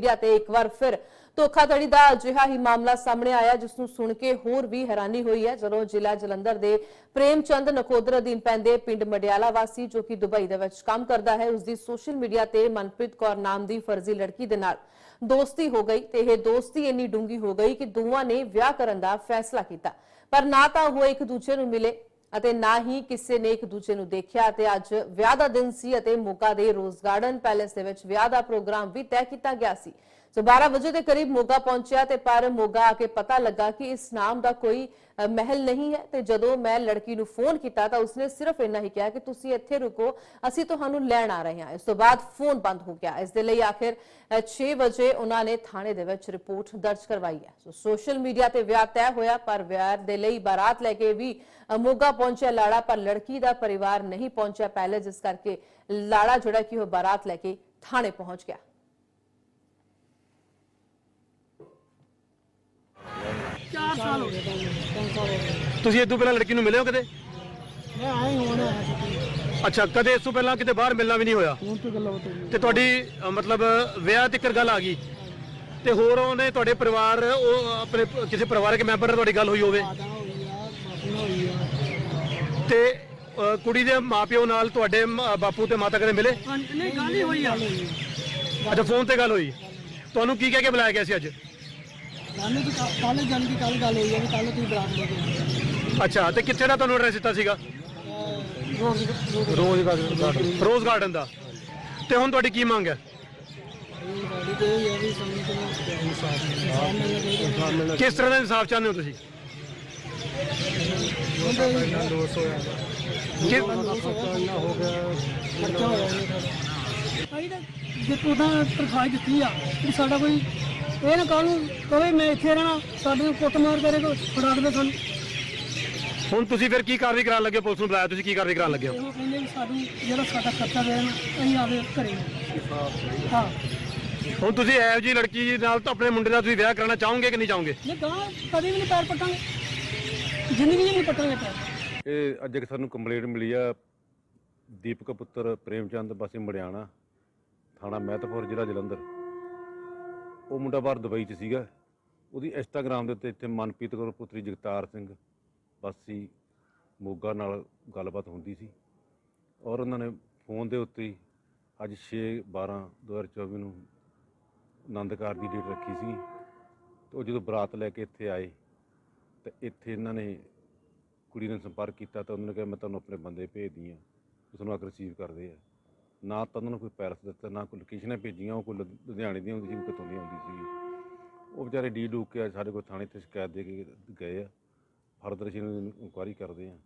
Media ਤੇ ਇੱਕ ਵਾਰ ਫਿਰ ਧੋਖਾਧੜੀ ਦਾ ਅਜਿਹਾ ਹੀ ਮਾਮਲਾ ਸਾਹਮਣੇ ਆਇਆ, ਜਿਸ ਨੂੰ ਸੁਣ ਕੇ ਹੋਰ ਵੀ ਹੈਰਾਨੀ ਹੋਈ ਹੈ। ਜਦੋਂ ਜ਼ਿਲ੍ਹਾ ਜਲੰਧਰ ਦੇ ਪ੍ਰੇਮ ਚੰਦ ਨਕੋਦਰ ਅਧੀਨ ਪੈਂਦੇ ਪਿੰਡ ਮਡਿਆਲਾ ਵਾਸੀ, ਜੋ ਕਿ ਦੁਬਈ ਦੇ ਵਿੱਚ ਕੰਮ ਕਰਦਾ ਹੈ ਉਸ ਦੀ ਸੋਸ਼ਲ ਮੀਡੀਆ ਤੇ ਮਨਪ੍ਰੀਤ ਕੌਰ ਨਾਮ ਦੀ ਫਰਜ਼ੀ ਲੜਕੀ ਦੇ ਨਾਲ ਦੋਸਤੀ ਹੋ ਗਈ ਤੇ ਇਹ ਦੋਸਤੀ ਇੰਨੀ ਡੂੰਗੀ ਹੋ ਗਈ ਕਿ ਦੋਵਾਂ ਨੇ ਵਿਆਹ ਕਰਨ ਦਾ ਫੈਸਲਾ ਕੀਤਾ। ਪਰ ਨਾ ਤਾਂ ਉਹ ਇੱਕ ਦੂਜੇ ਨੂੰ ਮਿਲੇ ਅਤੇ ਨਾ ਹੀ ਕਿਸੇ ਨੇ ਇੱਕ ਦੂਜੇ ਨੂੰ ਦੇਖਿਆ ਅਤੇ ਅੱਜ ਵਿਆਹ ਦਾ ਦਿਨ ਸੀ ਅਤੇ ਮੋਗਾ ਦੇ ਰੋਜ਼ ਗਾਰਡਨ ਪੈਲੇਸ ਦੇ ਵਿੱਚ ਵਿਆਹ ਦਾ ਪ੍ਰੋਗਰਾਮ ਵੀ ਤੈਅ ਕੀਤਾ ਗਿਆ ਸੀ। ਸੋ 12 ਵਜੇ ਦੇ ਕਰੀਬ ਮੋਗਾ ਪਹੁੰਚਿਆ ਤੇ ਪਰ ਮੋਗਾ ਆ ਕੇ ਪਤਾ ਲੱਗਾ ਕਿ ਇਸ ਨਾਮ ਦਾ ਕੋਈ ਮਹਿਲ ਨਹੀਂ ਹੈ ਤੇ ਜਦੋਂ ਮੈਂ ਲੜਕੀ ਨੂੰ ਫੋਨ ਕੀਤਾ ਤਾਂ ਉਸਨੇ ਸਿਰਫ ਇੰਨਾ ਹੀ ਕਿਹਾ ਕਿ ਤੁਸੀਂ ਇੱਥੇ ਰੁਕੋ ਅਸੀਂ ਤੁਹਾਨੂੰ ਲੈਣ ਆ ਰਹੇ ਹਾਂ। ਇਸ ਤੋਂ ਬਾਅਦ ਫੋਨ ਬੰਦ ਹੋ ਗਿਆ। ਇਸ ਦੇ ਲਈ ਆਖਿਰ ਅ, 6 ਵਜੇ ਉਹਨਾਂ ਨੇ ਥਾਣੇ ਦੇ ਵਿੱਚ ਰਿਪੋਰਟ ਦਰਜ ਕਰਵਾਈ ਹੈ। ਸੋ ਸੋਸ਼ਲ ਮੀਡੀਆ ਤੇ ਵਿਆਹ ਤੈਅ ਹੋਇਆ ਪਰ ਵਿਆਹ ਦੇ ਲਈ ਬਾਰਾਤ ਲੈ ਕੇ ਵੀ ਮੋਗਾ ਪਹੁੰਚਿਆ ਲਾੜਾ ਪਰ ਲੜਕੀ ਦਾ ਪਰਿਵਾਰ ਨਹੀਂ ਪਹੁੰਚਿਆ ਪਹਿਲੇ ਜਿਸ ਕਰਕੇ ਲਾੜਾ ਜਿਹੜਾ ਕਿ ਉਹ ਬਾਰਾਤ ਲੈ ਕੇ ਥਾਣੇ ਪਹੁੰਚ ਗਿਆ। ਸਾਲ ਹੋ ਗਏ ਤੁਹਾਨੂੰ ਤਿੰਨ ਸਾਲ ਹੋ ਗਏ ਤੁਸੀਂ ਇਸ ਤੋਂ ਪਹਿਲਾਂ ਲੜਕੀ ਨੂੰ ਮਿਲੇ ਹੋ ਕਦੇ? ਮੈਂ ਆਇਆ ਹੀ ਹੁਣ ਆਇਆ ਸੀ। ਅੱਛਾ ਕਦੇ ਇਸ ਤੋਂ ਪਹਿਲਾਂ ਕਿਤੇ ਬਾਹਰ ਮਿਲਣਾ ਵੀ ਨਹੀਂ ਹੋਇਆ? ਹੁਣ ਤੋਂ ਗੱਲਾਂ ਬਤਾਈ ਤੇ ਤੁਹਾਡੀ ਅ, ਮਤਲਬ ਵਿਆਹ ਤੱਕ ਗੱਲ ਆ ਗਈ। ਤੇ ਹੋਰ ਉਹਨੇ ਤੁਹਾਡੇ ਪਰਿਵਾਰ ਉਹ ਆਪਣੇ ਪ- ਕਿਸੇ ਪਰਿਵਾਰਕ ਮੈਂਬਰ ਨਾਲ ਤੁਹਾਡੀ ਗੱਲ ਹੋਈ ਹੋਵੇ? ਆਦਾ ਹੋਈ ਆ ਬਾਪੂ ਨਾਲ ਹੋਈ ਆ। ਤੇ ਅ, ਕੁੜੀ ਦੇ ਮਾਪਿਓ ਨਾਲ ਤੁਹਾਡੇ ਮ- ਬਾਪੂ ਤੇ ਮਾਤਾ ਕਦੇ ਮਿਲੇ? ਨਹੀਂ ਗੱਲ ਹੀ ਹੋਈ ਆ। ਅੱਛਾ ਫੋਨ ਤੇ ਗੱਲ ਹੋਈ। ਤੁਹਾਨੂੰ ਕੀ ਕਹਿ ਕੇ ਬੁਲਾਇਆ ਗਿਆ ਸੀ ਅੱਜ? ਸਾਨੂੰ ਤਾਂ ਕੱਲ ਜਾਣ ਦੀ ਕੱਲ ਗੱਲ ਹੋਈ ਆ ਵੀ ਕੱਲ ਤੁਸੀਂ ਬਰਾਤ ਲੈ ਕੇ ਅੱਛਾ ਤੇ ਕਿੱਥੇ ਦਾ ਤੁਹਾਨੂੰ ਐਡਰੈਸ ਦਿੱਤਾ ਸੀਗਾ? Rose rose garden rose garden ਦਾ। ਤੇ ਹੁਣ ਤੁਹਾਡੀ ਕੀ ਮੰਗ ਹੈ? ਸਾਡੀ ਤੇ ਇਹ ਹੈ ਵੀ ਸਾਨੂੰ ਕਿੰਨਾ ਇਨਸਾਫ ਇਨਸਾਫ ਮਿਲਣਾ ਚਾਹੀਦਾ ਕਿਸ ਤਰ੍ਹਾਂ ਦਾ ਇਨਸਾਫ ਚਾਹੁੰਦੇ ਹੋ ਤੁਸੀਂ? ਉਹਦੇ ਦੋਸ ਹੋਇਆ। ਕਿ ਇੰਨਾ ਹੋ ਗਿਆ। ਖਰਚਾ ਹੋਇਆ ਅਸੀਂ ਤਾਂ ਜੇ ਤੂੰ ਤਾਂ ਤਰਖਾਹ ਦਿੱਤੀ ਆ ਕਿ ਸਾਡਾ ਕੋਈ ਇਹ ਨਾ ਕੱਲ ਨੂੰ ਕਵੇ ਮੈਂ ਇੱਥੇ ਰਹਿਣਾ ਸਾਡੇ ਨੂੰ ਕੁੱਟ ਮਾਰ ਕਰੇ ਕੋ ਫੜਾ ਦੇ ਸਾਨੂੰ। ਹੁਣ ਤੁਸੀਂ ਫਿਰ ਕੀ ਕਾਰਵਾਈ ਕਰਾਉਣ ਲੱਗੇ ਹੋ? ਪੁਲਿਸ ਨੂੰ ਬੁਲਾਇਆ ਤੁਸੀਂ ਕੀ ਕਾਰਵਾਈ ਕਰਾਉਣ ਲੱਗੇ ਹੋ? ਇਹੋ ਕਹਿੰਦੇ ਵੀ ਸਾਨੂੰ ਜਿਹੜਾ ਸਾਡਾ ਖਰਚਾ ਦੇਣ ਅਸੀਂ ਆਵੇ ਘਰੇ। ਹਾਂ। ਹੁਣ ਤੁਸੀਂ ਇਹੋ ਜੀ ਲੜਕੀ ਨਾਲ ਤਾਂ ਆਪਣੇ ਮੁੰਡੇ ਦਾ ਤੁਸੀਂ ਵਿਆਹ ਕਰਾਉਣਾ ਚਾਹੋਗੇ ਕਿ ਨਹੀਂ ਚਾਹੋਗੇ? ਨਹੀਂ ਗਾਂ ਕਦੇ ਵੀ ਨਹੀਂ ਪੈਰ ਪਟਾਂਗੇ। ਜ਼ਿੰਦਗੀ 'ਚ ਨਹੀਂ ਪਟਾਂਗੇ ਪੈਰ ਇਹ ਅੱਜ ਇੱਕ ਸਾਨੂੰ ਕੰਪਲੇਂਟ ਮਿਲੀ ਆ ਦੀਪਕ ਪੁੱਤਰ ਪ੍ਰੇਮਚੰਦ ਵਾਸੀ ਮੜਿਆਣਾ ਥਾਣਾ ਮਹਿਤਪੁਰ ਜ਼ਿਲ੍ਹਾ ਜਲੰਧਰ। ਉਹ ਮੁੰਡਾ ਬਾਹਰ ਦੁਬਈ 'ਚ ਸੀਗਾ। ਉਹਦੀ ਇੰਸਟਾਗ੍ਰam ਦੇ ਉੱਤੇ ਇੱਥੇ ਮਨਪ੍ਰੀਤ ਕੌਰ ਪੁੱਤਰੀ ਜਗਤਾਰ ਸਿੰਘ ਵਾਸੀ ਮੋਗਾ ਨਾਲ ਗੱਲਬਾਤ ਹੁੰਦੀ ਸੀ। ਔਰ ਉਹਨਾਂ ਨੇ ਫੋਨ ਦੇ ਉੱਤੇ ਹੀ ਅੱਜ 6 12 2024 ਨੂੰ ਆਨੰਦਕਾਰ ਦੀ ਡੇਟ ਰੱਖੀ ਸੀ। ਤੇ ਉਹ ਜਦੋਂ ਬਰਾਤ ਲੈ ਕੇ ਇੱਥੇ ਆਏ, ਤੇ ਇੱਥੇ ਇਹਨਾਂ ਨੇ ਕੁੜੀ ਨੇ ਸੰਪਰਕ ਕੀਤਾ ਤਾਂ ਉਹਨਾਂ ਨੇ ਕਿਹਾ, ਮੈਂ ਤੁਹਾਨੂੰ ਆਪਣੇ ਬੰਦੇ ਭੇਜਦੀ ਆ ਉਸ ਨੂੰ ਆ ਰਿਸੀਵ ਕਰਦੇ ਆ। ਨਾ ਤਾਂ ਉਹਨਾਂ ਨੂੰ ਕੋਈ ਪੈਰਸ ਦਿੱਤਾ ਨਾ ਕੋਈ ਲੋਕੇਸ਼ਨਾਂ ਭੇਜੀਆਂ ਉਹ ਕੋਈ ਲੁ- ਲੁਧਿਆਣੇ ਦੀ ਹੁੰਦੀ ਸੀ ਕੋਈ ਕਿਤੋਂ ਦੀ ਹੁੰਦੀ ਸੀ। ਉਹ ਵਿਚਾਰੇ ਡੀ ਡੂਕ ਕੇ ਸਾਡੇ ਕੋਲ ਥਾਣੇ ਤੇ ਸ਼ਿਕਾਇਤ ਦੇ ਕੇ ਗਏ ਆ। ਫਰਦਰ ਅਸੀਂ ਇਨਕੁਆਰੀ ਕਰਦੇ ਆ।